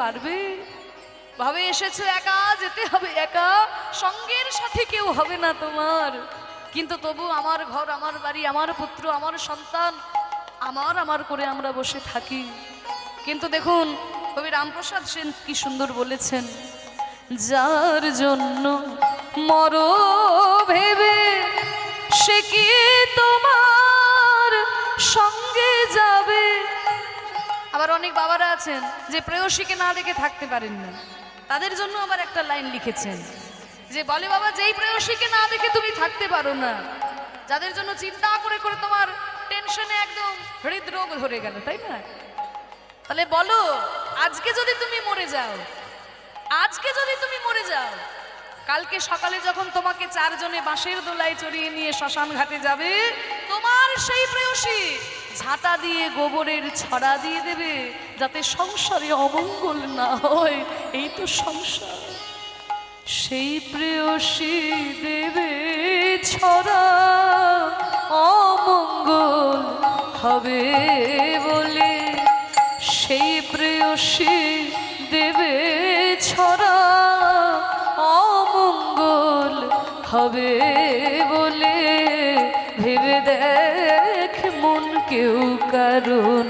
পারবে? ভাবে এসেছ একা? যেতে হবে একা? সঙ্গের সাথে কেউ হবে না তোমার। কিন্তু তবু আমার ঘর, আমার বাড়ি, আমার পুত্র, আমার সন্তান, আমার আমার করে আমরা বসে থাকি। কিন্তু দেখুন, কবি রামপ্রসাদ সেন কি সুন্দর বলেছেন, যার জন্য মর ভেবে সে কি তোমার সঙ্গে আবার অনেক বাবারা আছেন যে প্রেয়সীকে না দেখে থাকতে পারেন না। তাদের জন্য আবার একটা লাইন লিখেছেন যে, বলে বাবা, যেই প্রেয়সীকে না দেখে তুমি থাকতে পারো না, যাদের জন্য চিন্তা করে করে তোমার টেনশনে একদম হৃদরোগ ধরে গেল, তাই না? তাহলে বলো, আজকে যদি তুমি মরে যাও, আজকে যদি তুমি মরে যাও কালকে সকালে যখন তোমাকে চারজনে বাঁশের দোলায় চড়িয়ে নিয়ে শ্মশান ঘাটে যাবে, তোমার সেই প্রেয়সী ঝাঁটা দিয়ে গোবরের ছড়া দিয়ে দেবে যাতে সংসারে অমঙ্গল না হয়। এই তো সংসার। সেই প্রেয়সী দেবে ছড়া, অমঙ্গল হবে বলে। সেই প্রেয়সী দেবে ছড়া হবে বলে ভেবে দেখ মন কেউ কারণ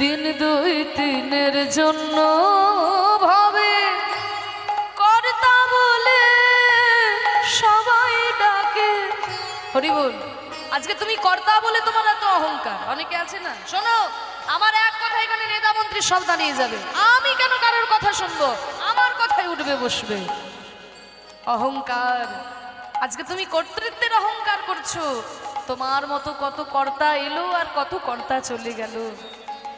দিন দুই তিনের জন্য ভাবে আজকে তুমি কর্তা বলে তোমার এত অহংকার। অনেকে আছে না? শোনো, আমার এক কথা এখানে নেতা মন্ত্রী সব দাঁড়িয়ে যাবে। আমি কেন কারোর কথা শুনব? আমার কথাই উঠবে, বসবে। অহংকার। আজকে তুমি কর্তৃত্বের অহংকার করছ। তোমার মতো কত কর্তা এলো আর কত কর্তা চলে গেল।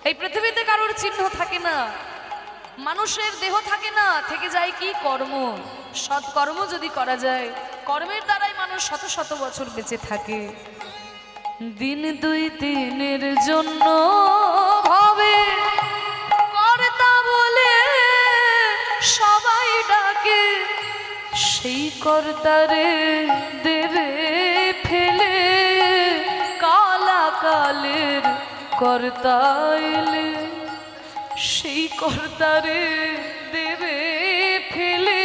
এই পৃথিবীতে কারোর চিহ্ন থাকে না। মানুষের দেহ থাকে না। থেকে যায় কি কর্ম? সৎ কর্ম যদি করা যায়, কর্মের দ্বারাই মানুষ শত শত বছর বেঁচে থাকে। দিন দুই দিনের জন্য ভাবে কর্তা বলে সবাই ডাকে, সেই কর্তারে দেবে ফেলে। কালা কালের কর্তা এলে, সেই কর্তারে দেবে ফেলে।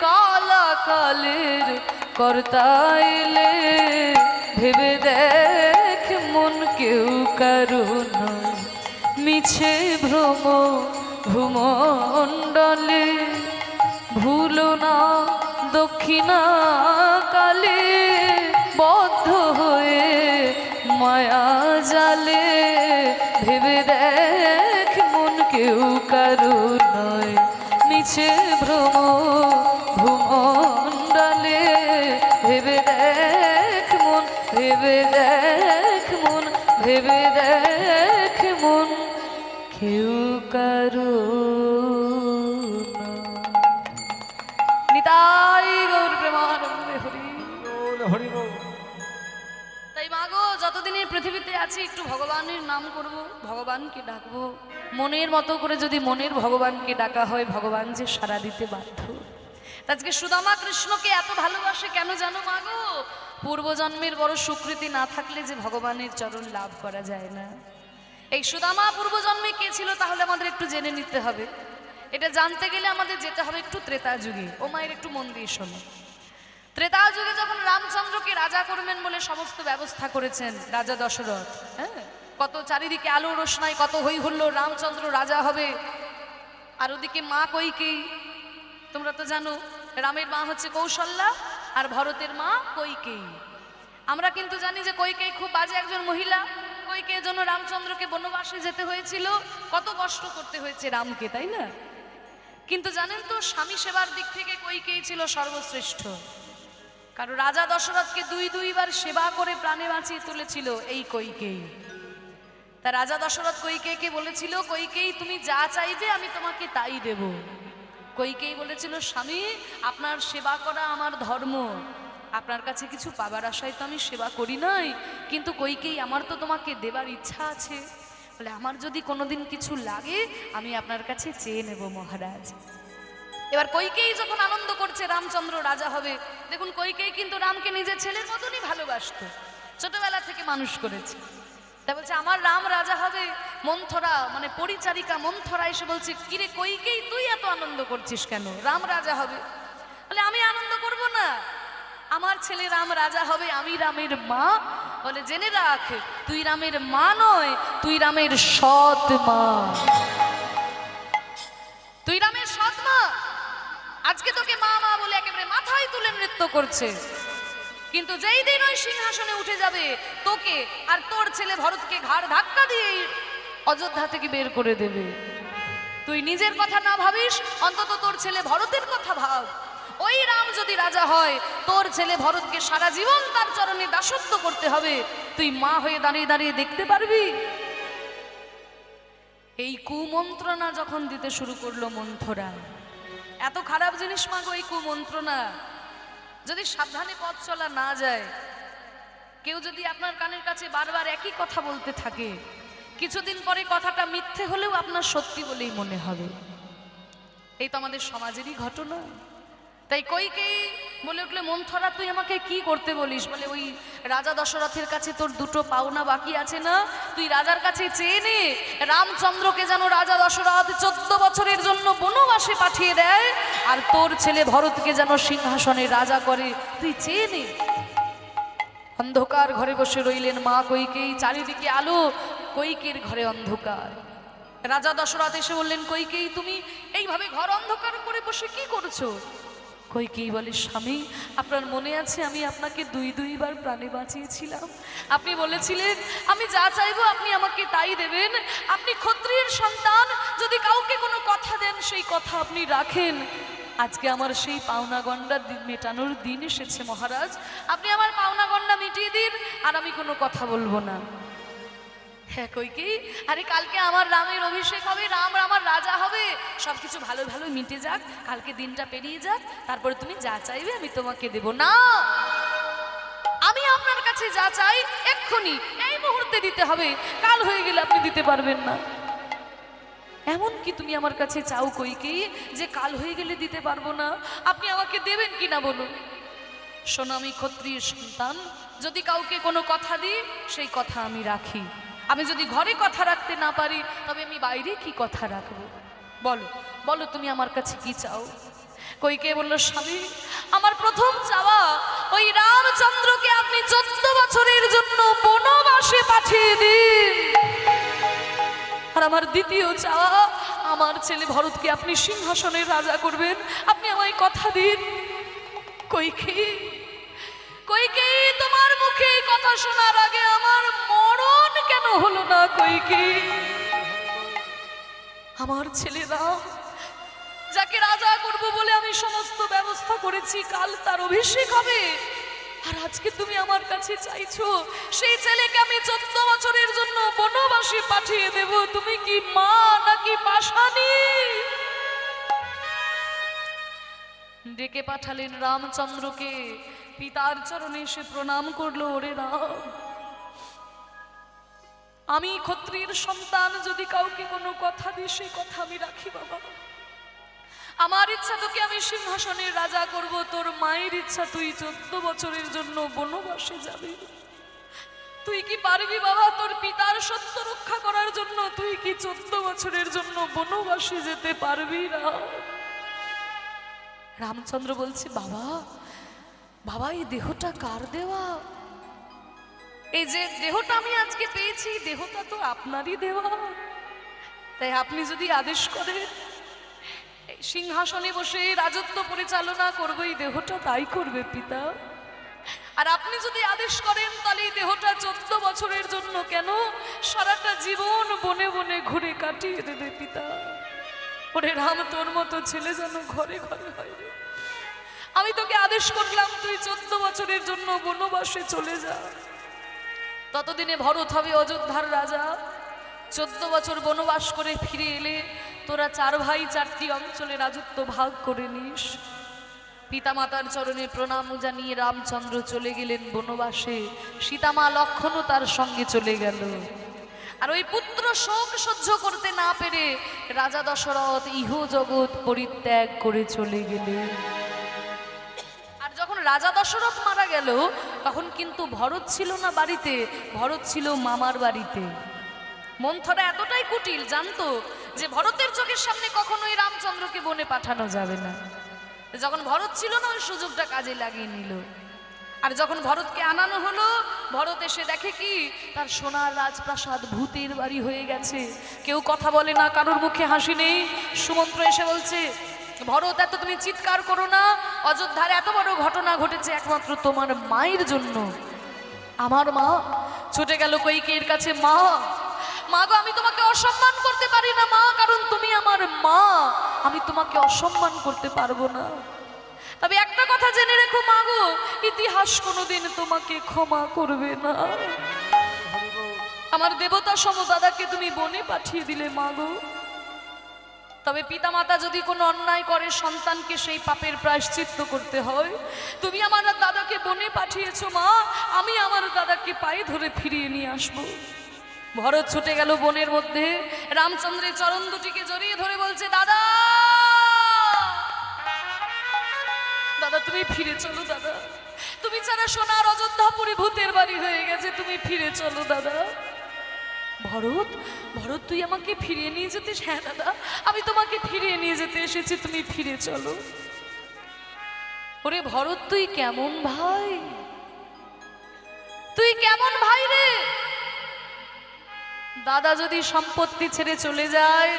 কালা কালের কর্তা এলে ভেবে দেখ মন কেউ কারও নয় মিছে ভ্রম, ভূমণ্ডলে ভুলো না দক্ষিণা কালে বদ্ধ হয়ে মায়া জালে। ভেবে দেখ মন কেউ কারও নয়। মিছে ভ্রম আছি একটু ভগবানের নাম করব, ভগবানকে ডাকবো। মনের মতো করে যদি মনের ভগবানকে ডাকা হয়, ভগবান যে সারা দিতে বাধ্য। আজকে সুদামা কৃষ্ণকে এত ভালোবাসে কেন জানো মাগো পূর্বজন্মের বড় স্বীকৃতি না থাকলে যে ভগবানের চরণ লাভ করা যায় না। এই সুদামা পূর্বজন্মে কে ছিল তাহলে আমাদের একটু জেনে নিতে হবে। এটা জানতে গেলে আমাদের যেতে হবে একটু ত্রেতা যুগে। ও মায়ের একটু মন দিয়ে শোনো। ত্রেতা যুগে যখন রামচন্দ্রকে রাজা করবেন বলে সমস্ত ব্যবস্থা করেছেন রাজা দশরথ হ্যাঁ? কত চারিদিকে আলো রোশনাই কত হই হুল্লো রামচন্দ্র রাজা হবে। আর ওদিকে মা কইকেই তোমরা তো জানো, রামের মা হচ্ছে কৌশল্যা আর ভরতের মা কৈকেয়ী আমরা কিন্তু জানি যে কৈকেয়ী খুব বাজে একজন মহিলা কৈকেয়ীর জন্য রামচন্দ্রকে বনবাসে যেতে হয়েছিল। কত কষ্ট করতে হয়েছে রামকে, তাই না? কিন্তু জানেন তো, স্বামী সেবার দিক থেকে কৈকেয়ী ছিল সর্বশ্রেষ্ঠ। কারণ রাজা দশরথকে দুই দুইবার সেবা করে প্রাণে বাঁচিয়ে তুলেছিল এই কৈকেয়ী। তা রাজা দশরথ কৈকেয়ীকে বলেছিল, কৈকেয়ী, তুমি যা চাইবে আমি তোমাকে তাই দেব। কৈকেয়ী বলেছিল, স্বামী, আপনার সেবা করা আমার ধর্ম। আপনার কাছে কিছু পাবার আশায় তো আমি সেবা করি নাই, কিন্তু কৈকেয়ী, আমার তো তোমাকে দেবার ইচ্ছা আছে। বলে, আমার যদি কোনোদিন কিছু লাগে, আমি আপনার কাছে চেয়ে নেব মহারাজ। এবার কৈকেয়ী যখন আনন্দ করছে, রামচন্দ্র রাজা হবে। দেখুন, কৈকেয়ী কিন্তু রামকে নিজের ছেলের মতনই ভালোবাসতো। ছোটবেলা থেকে মানুষ করেছে। তা বলছে, আমার রাম রাজা হবে, মন্থরা মানে পরিচারিকা মন্থরা এসে বলছে, কিরে কৈকেই তুই এত আনন্দ করছিস কেন? রাম রাজা হবে। বলে, আমি আনন্দ করব না। আমার ছেলে রাম রাজা হবে, আমি রামের মা। বলে, জেনে রাখ, তুই রামের মা নয়, তুই রামের সৎ মা। তুই রামের আজকে তোকে মা মা বলে একেবারে মাথায় তুলে নৃত্য করছে। কিন্তু যেই দিন ওই সিংহাসনে উঠে যাবে, তোকে আর তোর ছেলে ভরতকে ঘাড় ধাক্কা দিয়ে অযোধ্যা থেকে বের করে দেবে। তুই নিজের কথা না ভাবিস, অন্তত তোর ছেলে ভরতের কথা ভাব। ওই রাম যদি রাজা হয়, তোর ছেলে ভরতকে সারা জীবন তার চরণে দাসত্ব করতে হবে। তুই মা হয়ে দাঁড়িয়ে দাঁড়িয়ে দেখতে পারবি। এই কুমন্ত্রণা যখন দিতে শুরু করল মন্থরা এত খারাপ জিনিস মাগো এই কুমন্ত্রণা। যদি সাবধানে পথ চলা না যায়, কেউ যদি আপনার কানের কাছে বারবার একই কথা বলতে থাকে, কিছুদিন পরে কথাটা মিথ্যে হলেও আপনার সত্যি বলেই মনে হবে। এই তো আমাদের সমাজেরই ঘটনা। তাই কইকেই বলে উঠলে মন্থরা তুই আমাকে কি করতে বলিস? বলে, ওই রাজা দশরথের কাছে তোর দুটো পাওনা বাকি আছে না? তুই রাজার কাছে চেয়ে নে। রামচন্দ্রকে যেন রাজা দশরথ চোদ্দ বছরের জন্য বনবাসে পাঠিয়ে দেয় আর তোর ছেলে ভরতকে যেন সিংহাসনে রাজা করে। তুই চেয়ে নে। অন্ধকার ঘরে বসে রইলেন মা কৈকেই চারিদিকে আলো কৈকের ঘরে অন্ধকার। রাজা দশরথ এসে বললেন কৈকেই তুমি এইভাবে ঘর অন্ধকার করে বসে কি করছ? কৈকেই বলে, স্বামী, আপনার মনে আছে আমি আপনাকে দুই দুইবার প্রাণে বাঁচিয়েছিলাম? আপনি বলেছিলেন, আমি যা চাইব আপনি আমাকে তাই দেবেন। আপনি ক্ষত্রিয়ের সন্তান, যদি কাউকে কোনো কথা দেন, সেই কথা আপনি রাখেন। আজকে আমার সেই পাওনা গন্ডা মেটানোর দিন এসেছে মহারাজ। আপনি আমার পাওনা গন্ডা মিটিয়ে দিন, আর আমি কোনো কথা বলব না। হ্যাঁ কই কি? আরে কালকে আমার রামের অভিষেক হবে, রাম আমার রাজা হবে। সব কিছু ভালো ভালো মিটে যাক, কালকে দিনটা পেরিয়ে যাক, তারপরে তুমি যা চাইবে আমি তোমাকে দেব। না! আমি আপনার কাছে যা চাই, এক্ষুনি। এই মুহূর্তে দিতে হবে। কাল হয়ে গেলে আপনি দিতে পারবেন না। এমন কি তুমি আমার কাছে চাও, কই কি? যে কাল হয়ে গেলে দিতে পারব না। আপনি আমাকে দেবেন কি না বলুন? শোনো আমি ক্ষত্রিয় সন্তান, যদি কাউকে কোনো কথা দিই, সেই কথা আমি রাখি। আমি যদি ঘরে কথা রাখতে না পারি, তবে আমি বাইরে কি কথা রাখব? বলো বলো তুমি আমার কাছে কি চাও? কইকে বলল, স্বামী, আমার প্রথম চাওয়া ওই রামচন্দ্রকে আপনি চোদ্দ বছরের জন্য বনবাসে পাঠিয়ে দিন। আর আমার দ্বিতীয় চাওয়া, আমার ছেলে ভরতকে আপনি সিংহাসনের রাজা করবেন। আপনি আমায় কথা দিন। কইকে কইকে তোমার মুখে কথা শোনার আগে আমার মরণ কেন হলো না কইকে আমার ছেলে রাম যাকে রাজা করব বলে আমি সমস্ত ব্যবস্থা করেছি, কাল তার অভিষেক হবে। আর আজকে তুমি আমার কাছে চাইছো, সেই ছেলেকে আমি চোদ্দ বছরের জন্য বনবাসে পাঠিয়ে দেব। তুমি কি মা নাকি পাশানি? ডেকে পাঠালেন রামচন্দ্রকে। পিতার চরণে এসে প্রণাম করল, ওরে রাম আমি ক্ষত্রিয়ের সন্তান, যদি কাউকে কোনো কথা দিই সেই কথা আমি রাখি, বাবা। আমার ইচ্ছা তোকে আমি সিংহাসনের রাজা করব, তোর মায়ের ইচ্ছা তুই চোদ্দ বছরের জন্য বনবাসে যাবি। তুই কি পারবি, বাবা? তোর পিতার সত্য রক্ষা করার জন্য তুই কি চোদ্দ বছরের জন্য বনবাসে যেতে পারবি না? রামচন্দ্র বলছে, বাবা বাবা, এই দেহটা কার দেওয়া? এই যে দেহটা আমি আজকে পেয়েছি, দেহটা তো আপনারই দেওয়া। তাই আপনি যদি আদেশ করেন সিংহাসনে বসে রাজত্ব পরিচালনা করব, এই দেহটা তাই করবে পিতা। আর আপনি যদি আদেশ করেন, তাহলে এই দেহটা চোদ্দ বছরের জন্য কেন সারাটা জীবন বনে বনে ঘুরে কাটিয়ে দেবে পিতা? ওরে রাম, তোর মতো ছেলে যেন ঘরে ঘরে হয় আমি তোকে আদেশ করলাম, তুই চোদ্দ বছরের জন্য বনবাসে চলে যা। ততদিনে ভরত হবে অযোধ্যার রাজা। চোদ্দ বছর বনবাস করে ফিরে এলে তোরা চার ভাই চারটি অঞ্চলে রাজত্ব ভাগ করে নিস। পিতামাতার চরণে প্রণাম জানিয়ে রামচন্দ্র চলে গেলেন বনবাসে। সীতামা লক্ষণও তার সঙ্গে চলে গেল। আর ওই পুত্র শোক সহ্য করতে না পেরে রাজা দশরথ ইহ জগৎ পরিত্যাগ করে চলে গেলেন। আর যখন রাজা দশরথ মারা গেল তখন কিন্তু ভরত ছিল না বাড়িতে, ভরত ছিল মামার বাড়িতে। মন্থরা এতটাই কুটিল, জানতো যে ভরতের চোখের সামনে কখনোই রামচন্দ্রকে বনে পাঠানো যাবে না। যখন ভরত ছিল না, ওই সুযোগটা কাজে লাগিয়ে নিল। আর যখন ভরতকে আনানো হলো, ভরত এসে দেখে কি, তার সোনার রাজপ্রাসাদ ভূতের বাড়ি হয়ে গেছে। কেউ কথা বলে না, কারোর মুখে হাসি নেই। সুমন্ত্র এসে বলছে ভরত, এত তুমি চিৎকার করো না। অযোধ্যার এত বড় ঘটনা ঘটেছে একমাত্র তোমার মায়ের জন্য। আমার মা ছুটে গেল কৈকের কাছে, মা মা গো, আমি তোমাকে অসম্মান করতে পারি না, মা, কারণ তুমি আমার মা। আমি তোমাকে অসম্মান করতে পারব না। তবে একটা কথা জেনে রেখো, মা গো, ইতিহাস কোনোদিন তোমাকে ক্ষমা করবে না। আমার দেবতা সম দাদাকে তুমি বনে পাঠিয়ে দিলে, মা গো। তবে পিতামাতা যদি কোনো অন্যায় করে, সন্তানকে সেই পাপের প্রায়শ্চিত্ত করতে হয়। তুমি আমার দাদাকে বনে পাঠিয়েছো, মা। আমি আমার দাদাকে পায়ে ধরে ফিরিয়ে নিয়ে আসব। ভরত ছুটে গেল বনের মধ্যে। রামচন্দ্রের চরণ দুটিকে জড়িয়ে ধরে বলছে, দাদা! দাদা, তুমি ফিরে চলো, দাদা। তুমি ছাড়া সোনার অযোধ্যাপুরী ভূতের বাড়ি হয়ে গেছে। তুমি ফিরে চলো, দাদা। ভরত ভরত, তুই আমাকে ফিরিয়ে নিয়ে যেতে হ্যাঁ দাদা, আমি তোমাকে ফিরিয়ে নিয়ে যেতে এসেছি, তুমি ফিরে চলো। ওরে ভরত, তুই কেমন ভাই? তুই কেমন ভাই রে? দাদা, যদি সম্পত্তি ছেড়ে চলে যায়,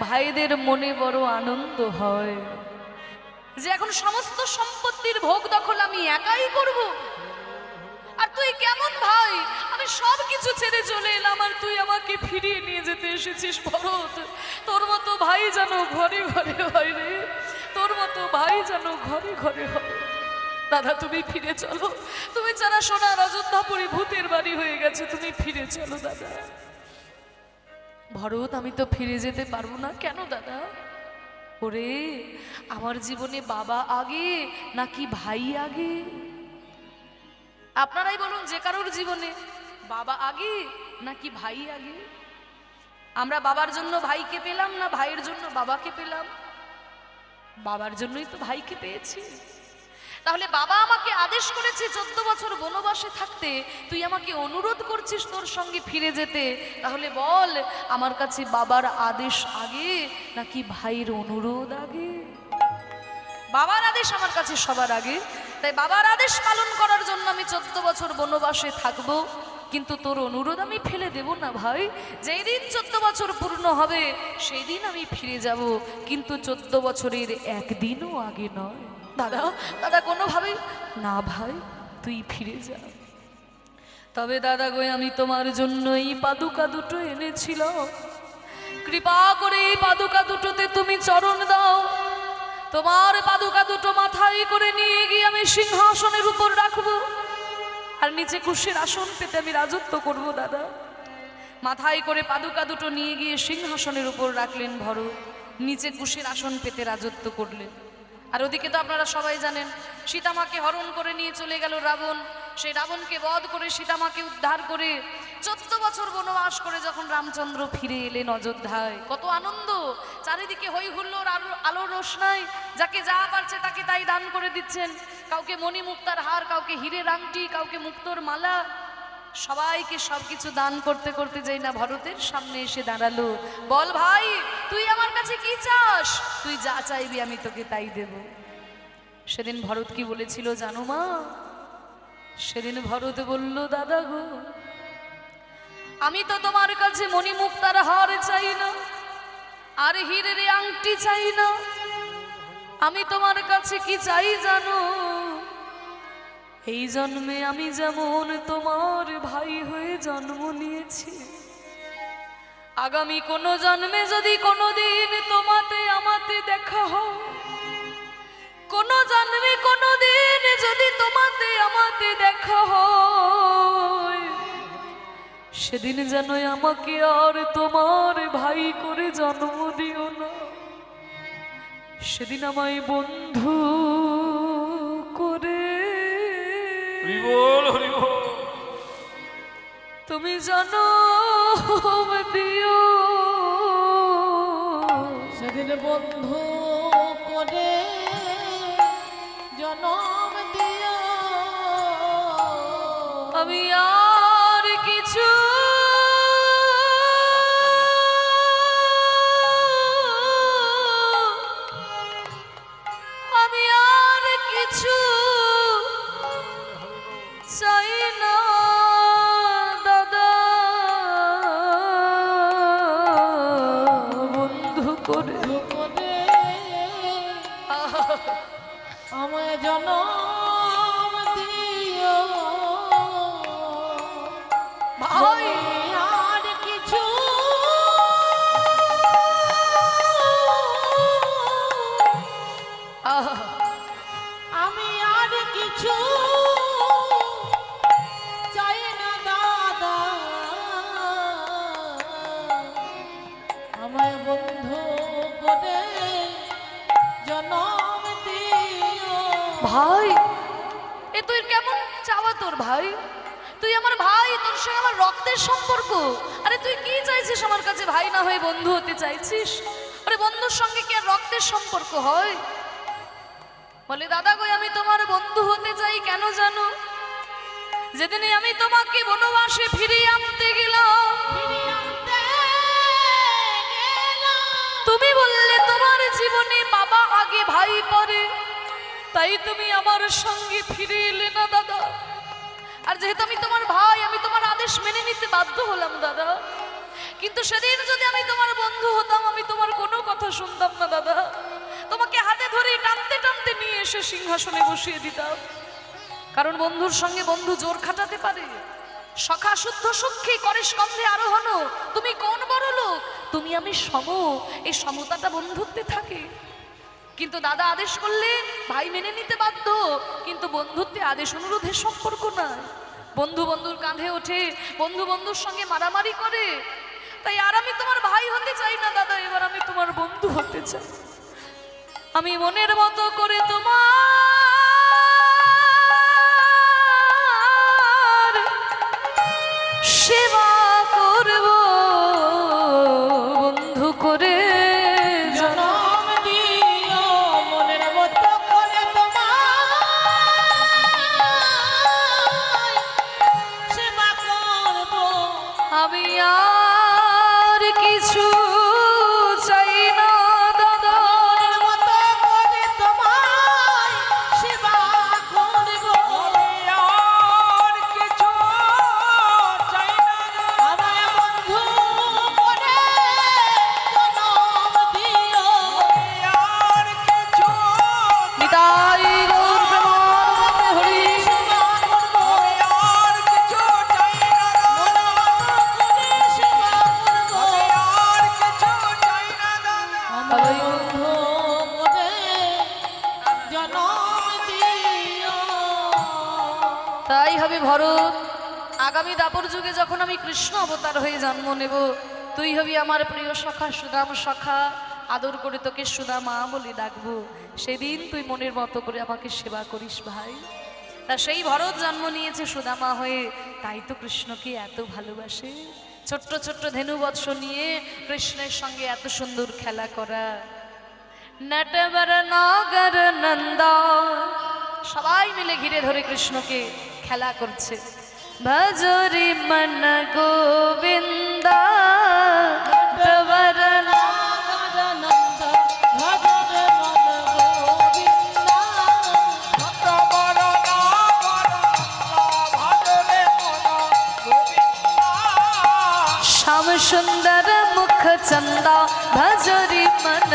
ভাইদের মনে বড় আনন্দ হয়। যে এখন সমস্ত সম্পত্তির ভোগ দখল আমি একাই করব। আর তুই কেমন ভাই? আমি সব কিছু ছেড়ে চলে এলাম আর তুই আমাকে ফিরিয়ে নিয়ে যেতে এসেছিস ভরত তোর মতো ভাই যেন ঘরে ঘরে হয় রে। তোর মতো ভাই যেন ঘরে ঘরে হয়। দাদা, তুমি ফিরে চলো। তুমি ছাড়া সোনার অযোধ্যাপুরী ভূতের বাড়ি হয়ে গেছে, তুমি ফিরে চলো, দাদা। ভরত, আমি তো ফিরে যেতে পারব না। কেন, দাদা? ওরে, আমার জীবনে বাবা আগে, নাকি ভাই আগে? আপনারাই বলুন যে কারোর জীবনে বাবা আগে নাকি ভাই আগে? আমরা বাবার জন্য ভাইকে পেলাম না ভাইয়ের জন্য বাবাকে পেলাম? বাবার জন্যই তো ভাইকে পেয়েছি। তাহলে বাবা আমাকে আদেশ করেছে চোদ্দ বছর বনবাসে থাকতে, তুই আমাকে অনুরোধ করছিস তোর সঙ্গে ফিরে যেতে। তাহলে বল, আমার কাছে বাবার আদেশ আগে নাকি ভাইয়ের অনুরোধ আগে? বাবার আদেশ আমার কাছে সবার আগে। তাই বাবার আদেশ পালন করার জন্য আমি চোদ্দ বছর বনবাসে থাকব। কিন্তু তোর অনুরোধ আমি ফেলে দেব না ভাই। যেই দিন চোদ্দ বছর পূর্ণ হবে সেই দিন আমি ফিরে যাব। কিন্তু চোদ্দ বছরের একদিনও আগে নয়। দাদা দাদা কোনোভাবে না ভাই, তুই ফিরে যা। তবে দাদা গো, আমি তোমার জন্য এই পাদুকা দুটো এনেছিলাম। কৃপা করে এই পাদুকা দুটোতে তুমি চরণ দাও। তোমার পাদুকা দুটো মাথায় করে নিয়ে গিয়ে আমি সিংহাসনের উপর রাখব। আর নিচে কুশের আসন পেতে আমি রাজত্ব করব, দাদা। মাথায় করে পাদুকা দুটো নিয়ে গিয়ে সিংহাসনের উপর রাখলেন ভরত। নিচে কুশের আসন পেতে রাজত্ব করলেন। আর ওদিকে তো আপনারা সবাই জানেন, সীতামাকে হরণ করে নিয়ে চলে গেল রাবণ। সেই রাবণকে বধ করে সীতামাকে উদ্ধার করে চোদ্দ বছর বনবাস করে যখন রামচন্দ্র ফিরে এলেন অযোধ্যায়, কত আনন্দ। চারিদিকে হই হুল্লোর আলো আলো রোশনাই। যাকে যা পারছে তাকে তাই দান করে দিচ্ছেন। কাউকে মণিমুক্তার হার, কাউকে হিরে রাংটি কাউকে মুক্তোর মালা। সবাইকে সবকিছু দান করতে করতে যাই না ভরতের সামনে এসে দাঁড়াল। বল ভাই, তুই আমার কাছে কি চাস? তুই যা চাইবি, আমি তোকে তাই দেব। সেদিন ভরত কি বলেছিল জানো মা? সেদিন ভরত বলল, দাদা গো আমি তো তোমার কাছে মণিমুক্তার হার চাই না, আর হিরের আংটি চাই না। আমি তোমার কাছে কি চাই জানো? এই জন্মে আমি যেমন তোমার ভাই হয়ে জন্ম নিয়েছি, আগামী কোনো জন্মে যদি কোনো দিন তোমাতে আমাতে দেখা হয়, কোনো জন্মে কোনো দিন যদি তোমাতে আমাতে দেখা হয়। সেদিন যেন আমাকে আর তোমার ভাই করে জন্ম দিও না। সেদিন আমায় বন্ধু করে তুমি জানো দিও। সেদিন বন্ধু আমায় হয়? বলে, দাদা কই আমি তোমার বন্ধু হতে চাই, কেন জানো? যেদিনে আমি তোমাকে বনবাসে ফিরিয়ে আনতে গেলাম। তুমি বললে, তোমার জীবনে বাবা আগে ভাই পরে। তাই তুমি আমার সঙ্গে ফিরে এলে না, দাদা। আর যেহেতু আমি তোমার ভাই, আমি তোমার আদেশ মেনে নিতে বাধ্য হলাম, দাদা। কিন্তু সেদিন যদি আমি তোমার বন্ধু হতাম, আমি তোমার কোনো কথা শুনতাম না, দাদা। তোমাকে হাতে ধরে টানতে টানতে নিয়ে এসে সিংহাসনে বসিয়ে দিতাম। কারণ বন্ধুর সঙ্গে বন্ধু জোর খাটাতে পারে। সখা শুদ্ধ সখী, করে স্কন্ধে আরোহণ। তুমি কোন বড় লোক? তুমি আমি সম। এই সমতাটা বন্ধুত্বে থাকে। কিন্তু দাদা আদেশ করলে ভাই মেনে নিতে বাধ্য। কিন্তু বন্ধুত্বে আদেশ অনুরোধের সম্পর্ক নয় বন্ধু বন্ধুর কাঁধে ওঠে, বন্ধু বন্ধুর সঙ্গে মারামারি করে। তাই আর আমি তোমার ভাই হতে চাই না, দাদা। এবার আমি তোমার বন্ধু হতে চাই। আমি মনের মতো করে তোমার সেবা তাই হবে ভরত, আগামী দাপর যুগে যখন আমি কৃষ্ণ অবতার হয়ে জন্ম নেব, তুই হবি আমার প্রিয় সখা সুদাম সখা, আদর করে তোকে সুদামা বলে ডাকবো। সেদিন তুই মনের মতো করে আমাকে সেবা করিস ভাই। তা সেই ভরত জন্ম নিয়েছে সুদামা হয়ে, তাই তো কৃষ্ণকে এত ভালোবাসে। ছোট্ট ছোট্ট ধেনু বৎস নিয়ে কৃষ্ণের সঙ্গে এত সুন্দর খেলা করা। নটবর নগর নন্দ। সবাই মিলে ঘিরে ধরে কৃষ্ণকে খেলা করছে। ভজরি মন গোবিন্দা। শ্যাম সুন্দর মুখ চন্দা ভজরি মন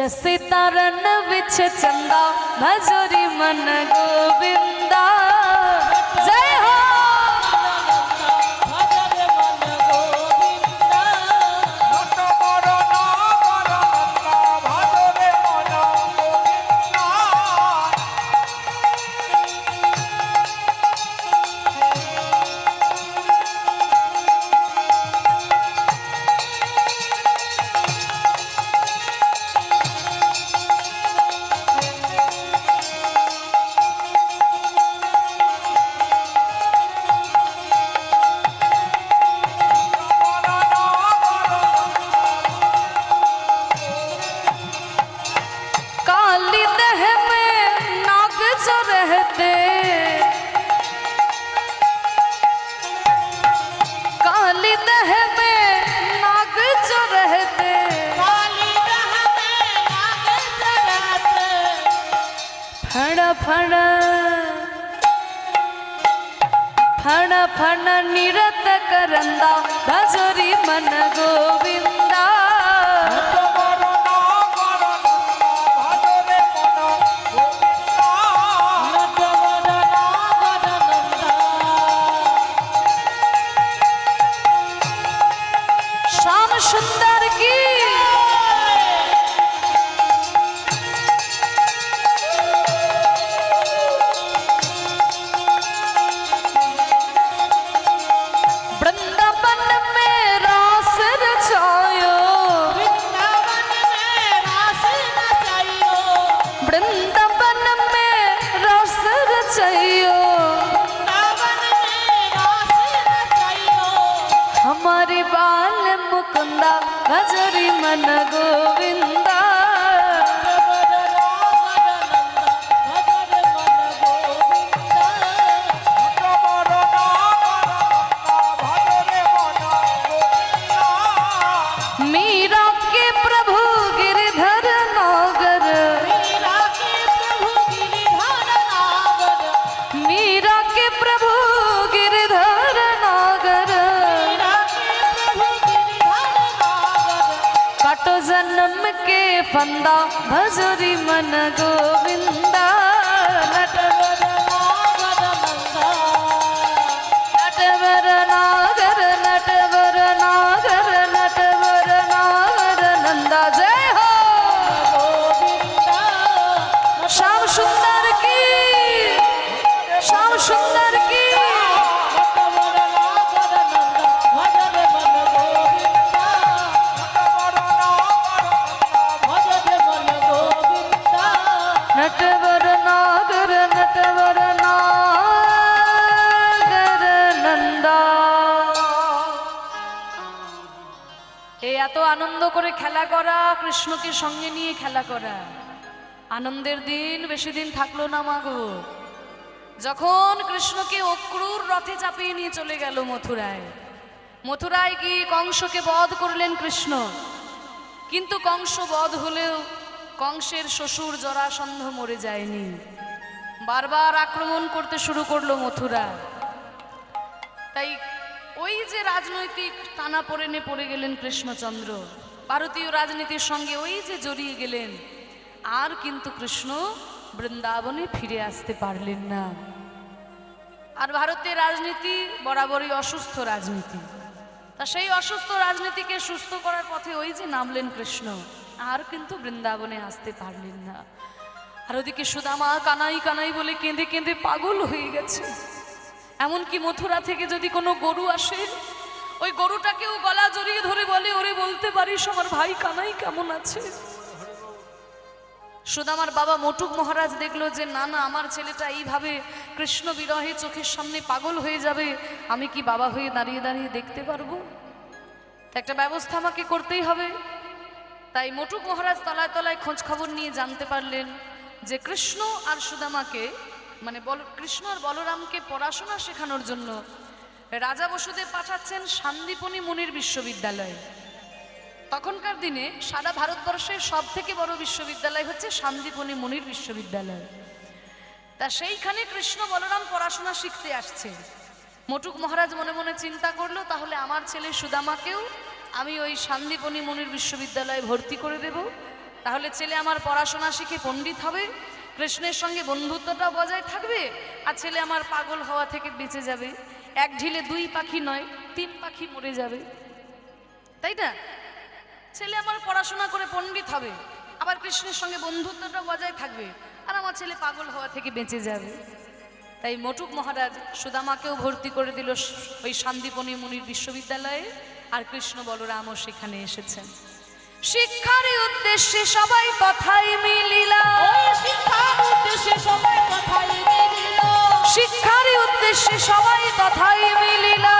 जैसे तारन बिछ चंदा भजोरी मन गोविंदा ફણ નિરત કરંદા ભજરી મન ગોવિંદ फंदा भजरी मन गोविंदा করে খেলা করা, কৃষ্ণকে সঙ্গে নিয়ে খেলা করা। আনন্দের দিন বেশি দিন থাকল না মাগো যখন কৃষ্ণকে অক্রুর রথে চাপিয়ে নিয়ে চলে গেল মথুরায়। মথুরায় কি কংসকে বধ করলেন কৃষ্ণ। কিন্তু কংস বধ হলেও কংসের শ্বশুর জরাসন্ধ মরে যায়নি। বারবার আক্রমণ করতে শুরু করল মথুরা। তাই ওই যে রাজনৈতিক টানা পড়েনে পড়ে গেলেন কৃষ্ণচন্দ্র। ভারতীয় রাজনীতির সঙ্গে ওই যে জড়িয়ে গেলেন, আর কিন্তু কৃষ্ণ বৃন্দাবনে ফিরে আসতে পারলেন না। আর ভারতের রাজনীতি বরাবরই অসুস্থ রাজনীতি। তা সেই অসুস্থ রাজনীতিকে সুস্থ করার পথে ওই যে নামলেন কৃষ্ণ, আর কিন্তু বৃন্দাবনে আসতে পারলেন না। আর ওদিকে সুদামা কানাই কানাই বলে কেঁদে কেঁদে পাগল হয়ে গেছে। এমনকি মথুরা থেকে যদি কোনো গরু আসে ওই গরুটাকেও গলা জড়িয়ে ধরে বলে, ওরে বলতে পারিস, আমার ভাই কানাই কেমন আছে? সুদামার বাবা মটুক মহারাজ দেখল যে, না না, আমার ছেলেটা এইভাবে কৃষ্ণ বিরহে চোখের সামনে পাগল হয়ে যাবে, আমি কি বাবা হয়ে দাঁড়িয়ে দাঁড়িয়ে দেখতে পারব? একটা ব্যবস্থা আমাকে করতেই হবে। তাই মটুক মহারাজ তলায় তলায় খোঁজ খবর নিয়ে জানতে পারলেন যে, কৃষ্ণ আর সুদামাকে মানে বল, কৃষ্ণ আর বলরামকে পড়াশোনা শেখানোর জন্য রাজা বসুদেব পাঠাচ্ছেন শান্তিপনি মুনির বিশ্ববিদ্যালয়ে। তখনকার দিনে সারা ভারতবর্ষের সব থেকে বড় বিশ্ববিদ্যালয় হচ্ছে শান্তিপনি মুনির বিশ্ববিদ্যালয়। তা সেইখানে কৃষ্ণ বলরাম পড়াশোনা শিখতে আসছে। মটুক মহারাজ মনে মনে চিন্তা করল, তাহলে আমার ছেলে সুদামাকেও আমি ওই শান্তিপনি মুনির বিশ্ববিদ্যালয়ে ভর্তি করে দেব। তাহলে ছেলে আমার পড়াশোনা শিখে পণ্ডিত হবে, কৃষ্ণের সঙ্গে বন্ধুত্বটা বজায় থাকবে, আর ছেলে আমার পাগল হওয়া থেকে বেঁচে যাবে। এক ঢিলে দুই পাখি নয়, তিন পাখি মরে যাবে। তাই না? ছেলে আমার পড়াশোনা করে পণ্ডিত হবে, আবার কৃষ্ণের সঙ্গে বন্ধুত্বটা বজায় থাকবে, আর আমার ছেলে পাগল হওয়া থেকে বেঁচে যাবে। তাই মটুক মহারাজ সুদামাকেও ভর্তি করে দিল ওই শান্তিপনি মুনির বিশ্ববিদ্যালয়ে, আর কৃষ্ণ বলরামও সেখানে এসেছেন। শিক্ষার উদ্দেশ্যে সবাই কথাই মিলিলা শিক্ষার উদ্দেশ্যে সবাই কথাই মিলিল শিক্ষার উদ্দেশ্যে সবাই কথাই মিলিলা।